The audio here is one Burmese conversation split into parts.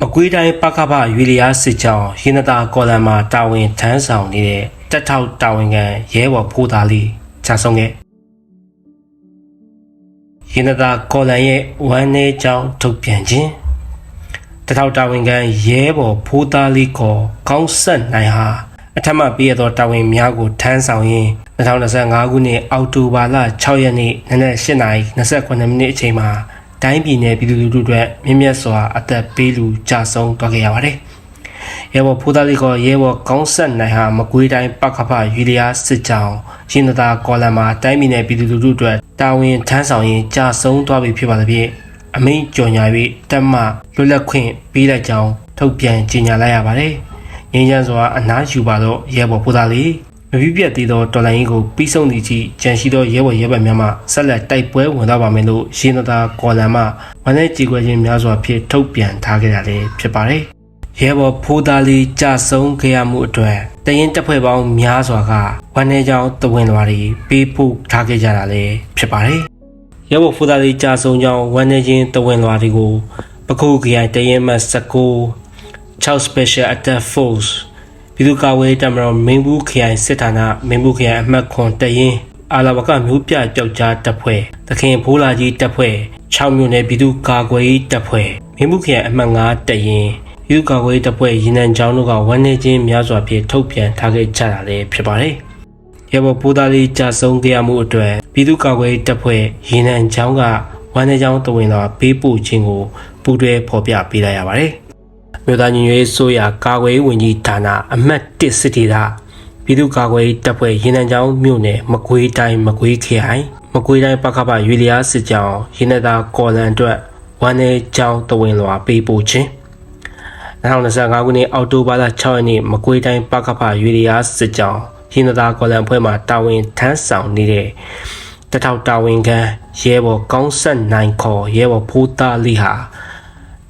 မကွေးတိုင်းပကပရွေလျားစစ်ကြောင်းရင်းသာကော်လံမှာတာဝန်ထမ်းဆောင်နေတဲ့တက်ထောက်တာဝန်ခံရဲဘော်ဖိုးသားလေးခြာဆုံးခဲ့ရင်းသာကော်လံရဲ့ဝမ်းနေကြောင်းထုတ်ပြန်ခြင်းတက်ထောက်တာဝန်ခံရဲဘော်ဖိုးသားလေးကိုကောင်းဆက်နိုင်ဟာအထက်မှပေးရသောတာဝန်များကိုထမ်းဆောင်ရင်း2025ခုနှစ်အောက်တိုဘာလ6ရက်နေ့နနက်8:29မိနစ်အချိန်မှာ တိုင်းပြည်နယ်ပြည်သူလူထုအတွက်မြင့်မြတ်စွာအသက်ပေးလူကြဆုံးသွားခဲ့ရပါတယ်။ရဲဘော်ဖိုးသားလေးကရဲဘော်ကောင်းဆက်နိုင်ဟာမကွေးတိုင်းပကဖယူလျာစစ်ကြောင်းရင်းသာကော်လံမှာတိုင်းပြည်နယ်ပြည်သူလူထုအတွက်တာဝန်ထမ်းဆောင်ရင်းကြဆုံးသွားပြီဖြစ်ပါသဖြင့်အမိန့်ကြော်ညာ၍တက်မလွတ်လပ်ခွင့်ပေးလိုက်ကြောင်းထုတ်ပြန်ကြေညာလိုက်ရပါတယ်။ငြိမ်းချမ်းစွာအနားယူပါတော့ရဲဘော်ဖိုးသားလေး မပြည့်ပြတ်သေးသောတော်လိုင်းကြီးကိုပြီးဆုံးသည့်အထိကြံရှိသောရဲဘော်ရဲဘက်များမှဆက်လက်တိုက်ပွဲဝင်သွားပါမယ်လို့ရင်းသာကော်လံမှဝန်ထမ်းကြေကွဲခြင်းများစွာဖြင့်ထုတ်ပြန်ထားခဲ့တာလည်းဖြစ်ပါတယ်။ရဲဘော်ဖိုးသားလေးကြဆုံးခဲ့ရမှုအတွက်တရင်တပ်ဖွဲ့ပေါင်းများစွာကဝန်ထမ်းကြောင်းတဝင်းလွာတွေပေးပို့ထားခဲ့ကြတာလည်းဖြစ်ပါတယ်။ရဲဘော်ဖိုးသားလေးကြဆုံးကြောင်းဝန်ထမ်းချင်းတဝင်းလွာတွေကိုပခုခရိုင်တရင်မှ19 6 Special Attack Force ပြည်သူ့ကာကွယ်ရေးတပ်မတော်မင်းဘူးခရိုင်စစ်ဌာနမင်းဘူးခရိုင်အမှတ်ခွန်တရင်အာလာဘကမျိုးပြကြောက်ကြားတပ်ဖွဲ့သခင်ဖိုးလာကြီးတပ်ဖွဲ့6မြို့နယ်ပြည်သူ့ကာကွယ်ရေးတပ်ဖွဲ့မင်းဘူးခရိုင်အမှတ်9တရင်ပြည်သူ့ကာကွယ်ရေးတပ်ဖွဲ့ရင်နံချောင်းတို့ကဝန်နေချင်းများစွာဖြင့်ထုတ်ပြန်ထားခဲ့ကြတာလည်းဖြစ်ပါတယ်။ရဲဘော်ပိုးသားလေးကြာဆုံးခဲ့ရမှုအတွက်ပြည်သူ့ကာကွယ်ရေးတပ်ဖွဲ့ရင်နံချောင်းကဝန်နေချောင်းတဝင်တော်ပေးပို့ခြင်းကိုပူးတွဲဖော်ပြပေးလိုက်ရပါတယ်။ မြို့သားညီညွတ်ရေးဆိုရကာကွယ်ရေးဝန်ကြီးဌာနအမှတ်1စစ်တီသာပြည်သူ့ကာကွယ်ရေးတပ်ဖွဲ့ရင်းနှံချောင်းမြို့နယ်မကွေးတိုင်းမကွေးခရိုင်မကွေးတိုင်းပကပရွေလျားစစ်ကြောင်းရင်းနှံသာကော်လန်အတွက်ဝမ်းနေကြောင်းတဝင်လွာပေးပို့ခြင်း2025ခုနှစ်အောက်တိုဘာလ6ရက်နေ့မကွေးတိုင်းပကပရွေလျားစစ်ကြောင်းရင်းနှံသာကော်လန်ဖွဲ့မှတာဝန်ထမ်းဆောင်နေတဲ့တထောက်တာဝန်ခံရဲဘော်ကောင်းဆက်နိုင်ခေါ်ရဲဘော်ဖိုးသားလေးဟာ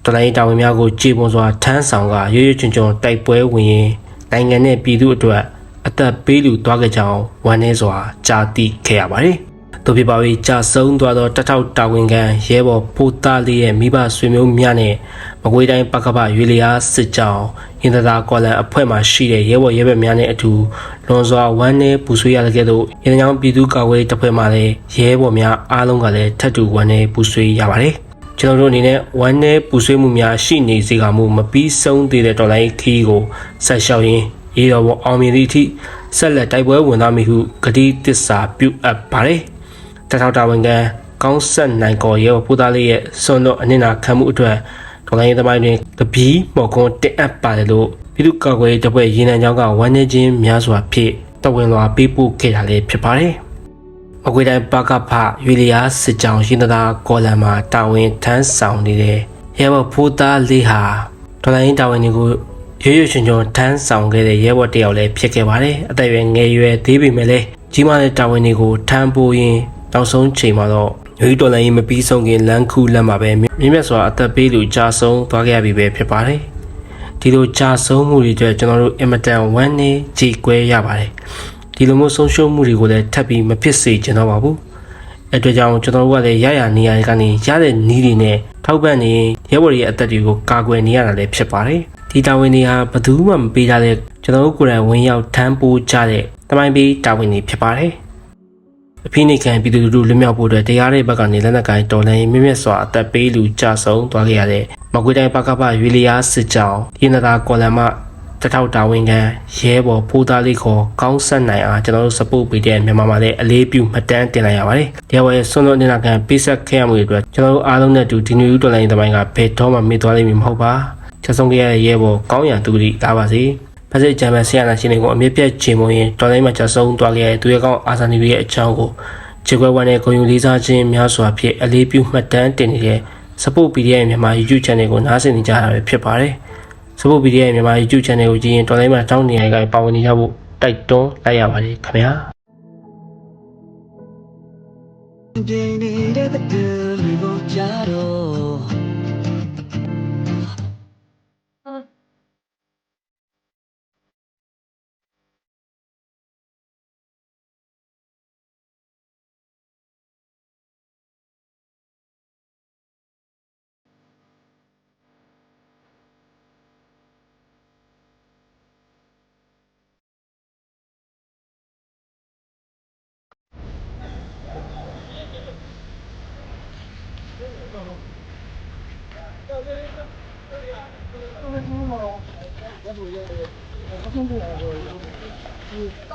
တော်လိုင်းတာဝန်များကိုကြည်ပွန်စွာထမ်းဆောင်ကရွရွချွန်ချွန်တိုက်ပွဲဝင်ရင်နိုင်ငံနဲ့ပြည်သူအတွက်အသက်ပေးလူသွားကြကြောင်းဝန်နေစွာကြားသိခဲ့ရပါတယ်။တို့ပြပါပြီးကြာဆုံးသွားသောတထောက်တာဝန်ခံရဲဘော်ဖိုးသားလေးရဲ့မိဘဆွေမျိုးများနဲ့မကွေးတိုင်းပကပရွေလျားစစ်ကြောင်းအင်တသာကော်လန်အဖွဲ့မှရှိတဲ့ရဲဘော်ရဲဘက်များနဲ့အတူလွန်စွာဝမ်းနည်းပူဆွေးရတဲ့ကဲ့သို့ရင်းနှောင်းပြည်သူ့ကာကွယ်ရေးတပ်ဖွဲ့မှလည်းရဲဘော်များအားလုံးကလည်းထပ်တူဝမ်းနည်းပူဆွေးရပါတယ်။ ကျွန်တော်တို့အနေနဲ့ဝမ်းနဲ့ပူဆွေးမှုများရှိနေစေကမှုမပြီးဆုံးသေးတဲ့တော်လိုင်းခီးကိုဆက်လျှောက်ရင်းရေတော်ပေါ်အောင်မြင်သည့်အထိဆက်လက်တိုက်ပွဲဝင်သွားမည်ဟုဂတိတစ္ဆာပြုအပ်ပါတယ်။တထောက်တာဝန်ခံကောင်းဆက်နိုင်ကော်ရဲ့ဖူသားလေးရဲ့စွန့်တော့အနစ်နာခံမှုအတွက်တော်လိုင်းသမိုင်းတွင်ကပီးမော်ကွန်တင်အပ်ပါတယ်လို့ပြည်သူ့ကာကွယ်ရေးတပ်ဖွဲ့ရင်းနှံကြောင်းကဝမ်းနေခြင်းများစွာဖြင့်တဝင်လွာပေးပို့ခဲ့တာလည်းဖြစ်ပါတယ်။ မကွေးတိုင်းပကဖရွေလျားစစ်ကြောင်းရှင်သာကော်လံမှာတာဝန်ထမ်းဆောင်နေတဲ့ရဲဘော်ဖိုးသားလေးဟာဒေါ်လာရင်းတာဝန်တွေကိုရွရွချွန်ချွန်ထမ်းဆောင်ခဲ့တဲ့ရဲဘော်တစ်ယောက်လည်းဖြစ်ခဲ့ပါတယ်အသက်အရွယ်ငယ်ရွယ်သေးပေမဲ့လည်းကြီးမားတဲ့တာဝန်တွေကိုထမ်းပိုးရင်းနောက်ဆုံးချိန်မှာတော့ရွေတော်လိုင်းမပြီးဆုံးခင်လမ်းခုလမ်းမှာပဲမြင့်မြတ်စွာအသက်ပေးလူကြာဆုံးသွားခဲ့ရပြီပဲဖြစ်ပါတယ်ဒီလိုကြာဆုံးမှုတွေအတွက်ကျွန်တော်တို့အင်မတန်ဝမ်းနည်းကြည်ကွဲရပါတယ် ဒီလိုမျိုးဆုံးရှုံးမှုတွေကိုလည်းထပ်ပြီးမဖြစ်စေချင်တော့ပါဘူးအဲ့အတွက်ကြောင့်ကျွန်တော်တို့ကလည်းရရနေရကနေရတဲ့နီးတွေနဲ့ထောက်ပံ့နေရဲဘော်တွေရဲ့အသက်တွေကိုကာကွယ်နေရတာလည်းဖြစ်ပါတယ်ဒီတာဝန်တွေဟာဘယ်သူမှမပေးကြတဲ့ကျွန်တော်တို့ကိုယ်တိုင်ဝင်ရောက်ထမ်းပိုးကြတဲ့တမိုင်းပေးတာဝန်တွေဖြစ်ပါတယ်အဖိနှိတ်ခံပြည်သူလူထုလွတ်မြောက်ဖို့အတွက်တရားတဲ့ဘက်ကနေလက်နက်ကိုင်တော်လှန်ရေးမြင့်မြတ်စွာအသက်ပေးလူကြဆုံးသွားခဲ့ရတဲ့မကွေးတိုင်းပကပရွေလျားစစ်ကြောင်းရင်းသာကော်လံမ တထောက်တာဝန်ခံရဲဘော်ဖိုးသားလေးခေါ်ကောင်းဆက်နိုင်အားကျွန်တော်တို့စပို့ပေးတဲ့မြန်မာမှာလည်းအလေးပြုမှတ်တမ်းတင်လိုက်ရပါတယ်။ရဲဘော်ရဲ့ဆွမ်းတော်နေတာကပေးဆက်ခဲ့ရမှုတွေအတွက်ကျွန်တော်တို့အားလုံးနဲ့အတူဒီမျိုးတော်လိုင်းသမိုင်းကဘယ်တော့မှမေ့သွားလိမ့်မည်မဟုတ်ပါ။ချက်ဆုံးခဲ့ရတဲ့ရဲဘော်ကောင်းရန်သူတိလာပါစေ။ဖက်စစ်ဂျမ်မန်ဆီယနာရှင်တွေကိုအမြင့်ပြတ်ချိန်မုံရင်တော်လိုင်းမှာချက်ဆုံးသွားခဲ့ရတဲ့သူရဲ့ကောင်းအာဇာနည်ရဲ့အကြောင်းကိုခြေခွဲဝမ်းနဲ့ဂုဏ်ယူလေးစားခြင်းများစွာဖြင့်အလေးပြုမှတ်တမ်းတင်နေတဲ့ support PDF မြန်မာ YouTube channel ကိုနားဆင်နေကြတာပဲဖြစ်ပါတယ်။ support PDF မြန်မာ YouTube channel ကိုကြည့်ရင်တော်လိုင်းမှာတောင်းနေရတဲ့ပါဝင်နေကြဖို့တိုက်တွန်းလိုက်ရပါတယ်ခင်ဗျာ။ပြင်းနေတဲ့တဲ့လူကိုကြတော့ တော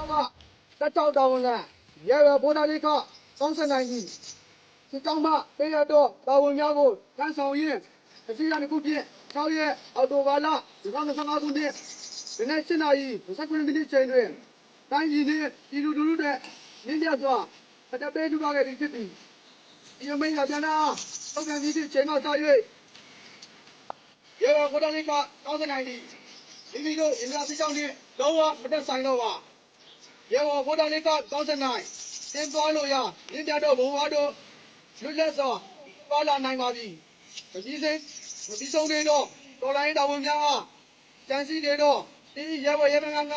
့ကတက်ကြောက်တောင်းလာရဲရဘုရားလေးကစောင်းစနိုင်ကြီးစစ်တောင်းမပေးရတော့တာဝန်များကိုတန်းဆောင်ရင်အစီအရတစ်ခုဖြင့်6ရက်အော်တိုဘာလ2025ခုနှစ်ဒီနေ့7နာရီ29မိနစ်ချိန်တွင်တိုင်းပြည်နှင့်ပြည်သူလူထုတွေနင်းပြစွာအတပေးထူပါခဲ့ပြီးဖြစ်သည် ဒီအမိန့်ကပြန်လာတော့ပြန်ပြီးချိန်မှစ၍ရဲရဘုရားလေးကစောင်းစနိုင်ကြီးမိမိတို့အင်္ဂါစစ်ကြောင်းနှင့်လုံးဝမတက်ဆိုင်တော့ပါရေဝဘုဒ္ဓလေးကကောင်းစနိုင်သင်သွားလို့ရမြင့်ပြတော့ဘုံဝါတို့လွတ်လပ်စွာပါလာနိုင်ပါပြီမကြီးစိမ့်မပြီးဆုံးသေးတော့တော်လိုင်းတော်ဝင်များအားတန်စီတွေတော့ဒီရေဝရေမငန်းက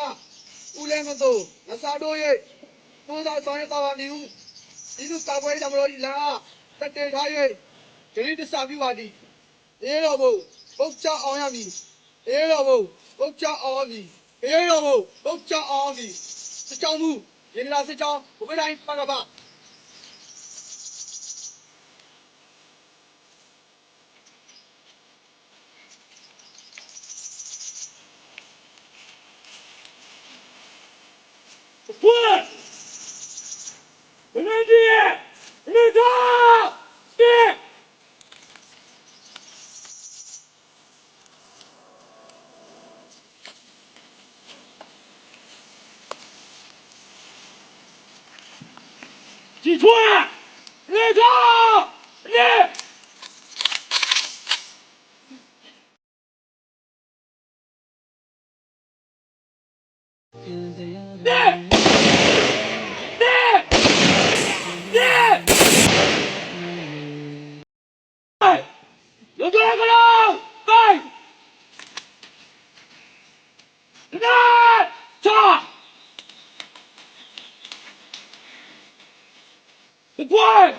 ဦးလဲမသို့မစားတို့ရဲ့ဘုရားဆောင်ရတော်ပါမည်ဟု ဒီလိုကာပွဲတော်တော်ကြီးလာတက်တေထား၍ဒီနေ့တစ္ဆာပြုပါသည်အေးတော်ဘုဘုတ်ချအောင်ရမည်အေးတော်ဘုဘုတ်ချအောင်ရမည်အေးတော်ဘုဘုတ်ချအောင်ရမည်စစ်ကြောင်းမှုရင်းလာစစ်ကြောင်းဘုပတိုင်းပါကပါ 你出立你立来你你你有多来出 One,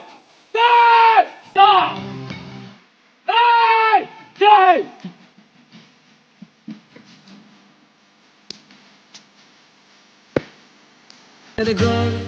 two, stop! Hey, Jay! Let it go.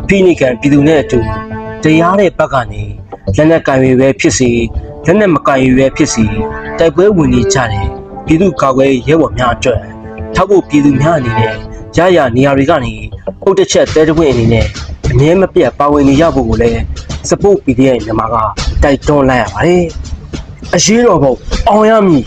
အဖိနိခံပြည်သူနဲ့အတူတရားတဲ့ဘက်ကနေလက်နက်ကင်တွေပဲဖြစ်စီလက်နက်မကင်တွေပဲဖြစ်စီတိုက်ပွဲဝင်နေကြတယ်ပြည်သူကာကွယ်ရဲဘော်များအတွက်ထောက်ဖို့ပြည်သူများအနေနဲ့ရရနေရာတွေကနေအုတ်တစ်ချက်တဲတစ်ဝင်းအနေနဲ့အငဲမပြတ်ပါဝင်နေရဖို့ကိုလည်း support PDF မြန်မာကတိုက်တွန်းလိုက်ရပါတယ်အရေးတော်ပုံအောင်ရမည်